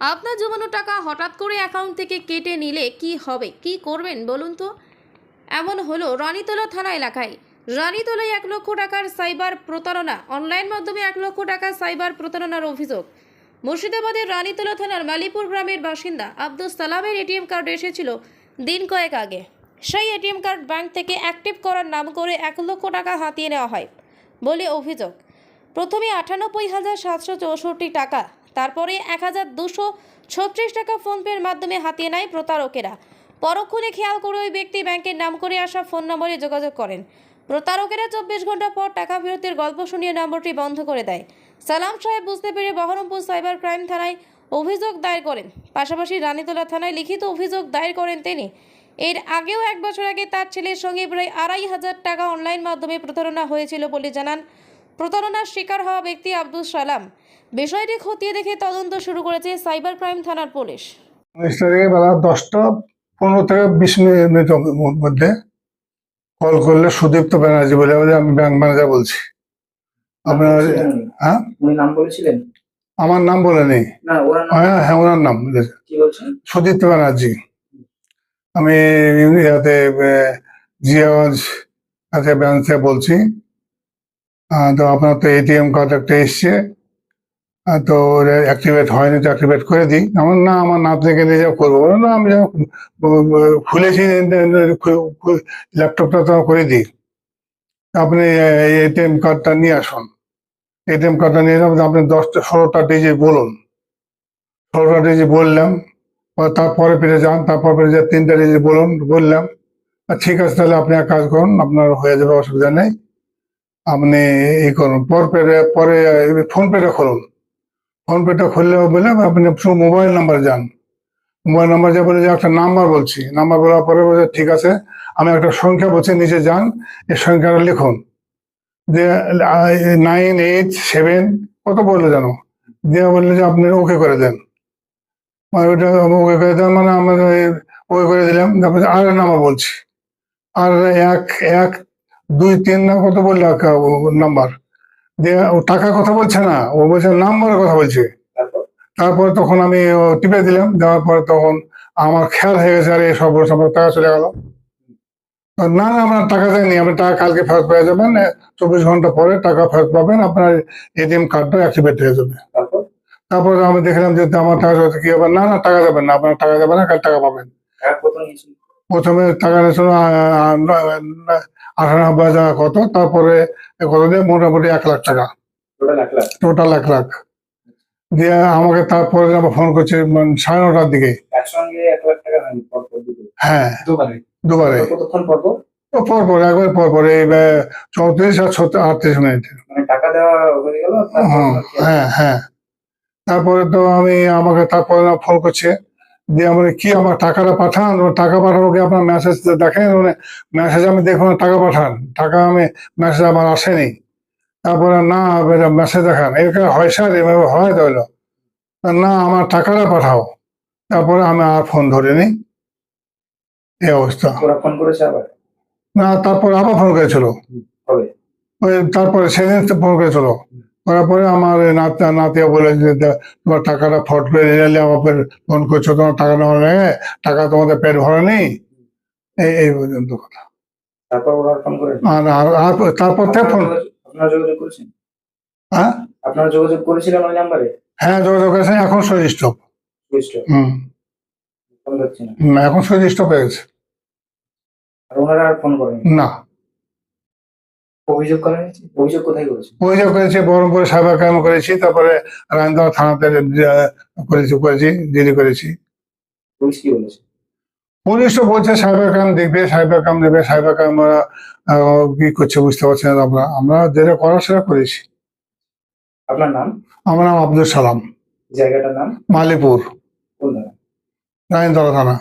আপনার জমানো টাকা হঠাৎ করে অ্যাকাউন্ট থেকে কেটে নিলে কি হবে? কি করবেন বলুন তো? এমন হলো রানীতলা থানা এলাকায়। রানীতলায় এক লক্ষ টাকার সাইবার প্রতারণা অনলাইন মাধ্যমে এক লক্ষ টাকার সাইবার প্রতারণার অভিযোগ। মুর্শিদাবাদের রানীতলা থানার মালিপুর গ্রামের বাসিন্দা আব্দুল সালামের এটিএম কার্ড এসেছিল দিন কয়েক আগে। সেই এটিএম কার্ড ব্যাংক থেকে অ্যাক্টিভ করার নাম করে এক লক্ষ টাকা হাতিয়ে নেওয়া হয় বলে অভিযোগ। প্রথমে আটানব্বই হাজার সাতশো চৌষট্টি টাকা তারপরে এক হাজার দুশো ছত্রিশ টাকা ফোনপের মাধ্যমে হাতিয়ে নেয় প্রতারকেরা। পরক্ষণে খেয়াল করে ওই ব্যক্তি ব্যাংকের নাম করে আসা ফোন নম্বরে যোগাযোগ করেন। প্রতারকেরা চব্বিশ ঘণ্টা পর টাকা ফেরতের গল্প শুনিয়ে নম্বরটি বন্ধ করে দেয়। সালাম সাহেব বুঝতে পেরে বহরমপুর সাইবার ক্রাইম থানায় অভিযোগ দায়ের করেন। পাশাপাশি রানীতলা থানায় লিখিত অভিযোগ দায়ের করেন তিনি। এর আগেও এক বছর আগে তার ছেলের সঙ্গে প্রায় আড়াই হাজার টাকা অনলাইন মাধ্যমে প্রতারণা হয়েছিল বলে জানান। প্রতারণার শিকার হওয়া ব্যক্তি আব্দুল সালাম। বিষয়টি খতিয়ে দেখে তদন্ত শুরু করেছে সাইবার ক্রাইম থানার পুলিশ। উনিশ তারিখে বেলা দশটা পনেরো থেকে বিশ মিনিটের মধ্যে কল করলে সুদীপ্ত ব্যানার্জি বলে বলে আমি ব্যাংক ম্যানেজার বলছি। আপনার হ্যাঁ? নাম বলেছিলেন? আমার নাম বলে নেই না ওরা নাম হ্যাঁ হ্যাঁ ওনার নাম বলেছে। কি বলছেন? সুদীপ্ত ব্যানার্জি। আমি ইয়াতে জিয়াগঞ্জ আছে ব্যাংক থেকে বলছি। তো আপনার তো এটিএম কার্ড একটা এসছে। তো অ্যাক্টিভেট হয়নি তো অ্যাক্টিভেট করে দিই। আমার না, আমার নাতনিকে নিয়ে যা করব। না, আমি যখন খুলেছি ল্যাপটপটা তো করে দিই। আপনি এটিএম কার্ডটা নিয়ে আসুন। এটিএম কার্ডটা নিয়ে যাবেন আপনি দশটা, ষোলোটা ডিজিট বলুন। ষোলোটা ডিজিট বললাম তারপরে ফিরে যান, তারপর ফিরে যে তিনটা ডিজিট বলুন, বললাম আর ঠিক আছে, তাহলে আপনি এক কাজ করুন, আপনার হয়ে যাবে, অসুবিধা নেই। আপনি এই করুন। পর পেরে পরে ফোন পেটা খুলুন ফোন পেটা খুললে বলে আপনি শুধু মোবাইল নাম্বার যান। মোবাইল নাম্বার যা বলে যে একটা নাম্বার বলছি নাম্বার বলার পরে বলে ঠিক আছে, আমি একটা সংখ্যা বলছি, নিচে যান এই সংখ্যাটা লিখুন। যে নাইন এইট সেভেন কত বলল জানো? দিয়ে বললে যে আপনি ওকে করে দেন। মানে ওইটা ওকে করে দেন মানে আমরা ওকে করে দিলাম, তারপরে আর নাম্বার বলছি। আর এক এক, দুই, তিন না কত বলল নাম্বার দিয়ে ও টাকার কথা বলছে না ও বলছে নাম্বারের কথা বলছে। তারপর? তখন আমি টিপে দিলাম দেওয়ার পরে তখন আমার খেয়াল হয়ে গেছে আরে সব সব টাকা চলে গেল। না না আপনার টাকা দেয়নি আপনি টাকা কালকে ফেরত পেয়ে যাবেন চব্বিশ ঘণ্টা পরে টাকা ফেরত পাবেন আপনার এটিএম কার্ডটা অ্যাক্টিভেট হয়ে যাবে। তারপর? আমি দেখলাম যে আমার টাকা কি হবে না না টাকা দেবেন না আপনার টাকা দেবেন না কাল টাকা পাবেন। টাকা নিয়েছিল প্রথমে টাকা নিয়েছিল আঠানব্বই হাজার কত তারপরে কত দিয়ে মোটামুটি এক লাখ টাকা। টোটাল এক লাখ। দিয়ে আমাকে তারপরে আবার ফোন করছে মানে সাড়ে নটার দিকে। হ্যাঁ। দুবারে? পর পর একবার পর পর চৌত্রিশ আর আটত্রিশ মিনিট। মানে হয়ে? হ্যাঁ হ্যাঁ। তারপরে তো আমি আমাকে তারপরে ফোন করছে দিয়ে আমার কি আমার টাকাটা পাঠান? টাকা পাঠাবো কি আপনার মেসেজ দেখেন মানে মেসেজ আমি দেখুন টাকা পাঠান। টাকা আমি মেসেজ আমার আসেনি। তারপরে না মেসেজ দেখান। এরকম হয় স্যার এভাবে হয় তাহলে না আমার টাকাটা পাঠাও। তারপরে আমি আর ফোন ধরিনি। এই অবস্থা। ফোন করেছে আবার? না তারপর আবার ফোন করেছিল। ওই তারপরে সেদিন ফোন করেছিল। করার পরে আমার নাতি নাতিয়া বলে যে তোমার টাকাটা ফট করে নিলে আমার ফোন করছ তোমার টাকা নেওয়া নেই টাকা তোমাদের পেট ভরা নেই? এই এই পর্যন্ত কথা। তারপর ওরা ফোন আর তারপর থেকে ফোন আপনারা যোগাযোগ করেছেন? হ্যাঁ? আপনারা যোগাযোগ করেছিলেন ওই নাম্বারে? হ্যাঁ যোগাযোগ এখন স্টপ হুম। এখন স্টপ হয়ে গেছে। আর ওনারা আর ফোন করেন না। অভিযোগ করা হয়েছে? অভিযোগ কোথায় করেছে? অভিযোগ করেছি বহরমপুরে সাইবার ক্রাইম করেছি তারপরে রায়ন্দা থানাতে করেছি করেছি জিডি করেছি। পুলিশ কি বলেছে? পুলিশ তো বলছে সাইবার ক্রাইম দেখবে সাইবার ক্রাইম দেখবে সাইবার ক্রাইম ওরা কি করছে বুঝতে পারছি না আমরা আমরা যেটা করার সেটা করেছি। আপনার নাম? আমার নাম আব্দুল সালাম। জায়গাটার নাম? মালিপুর। কোন থানা।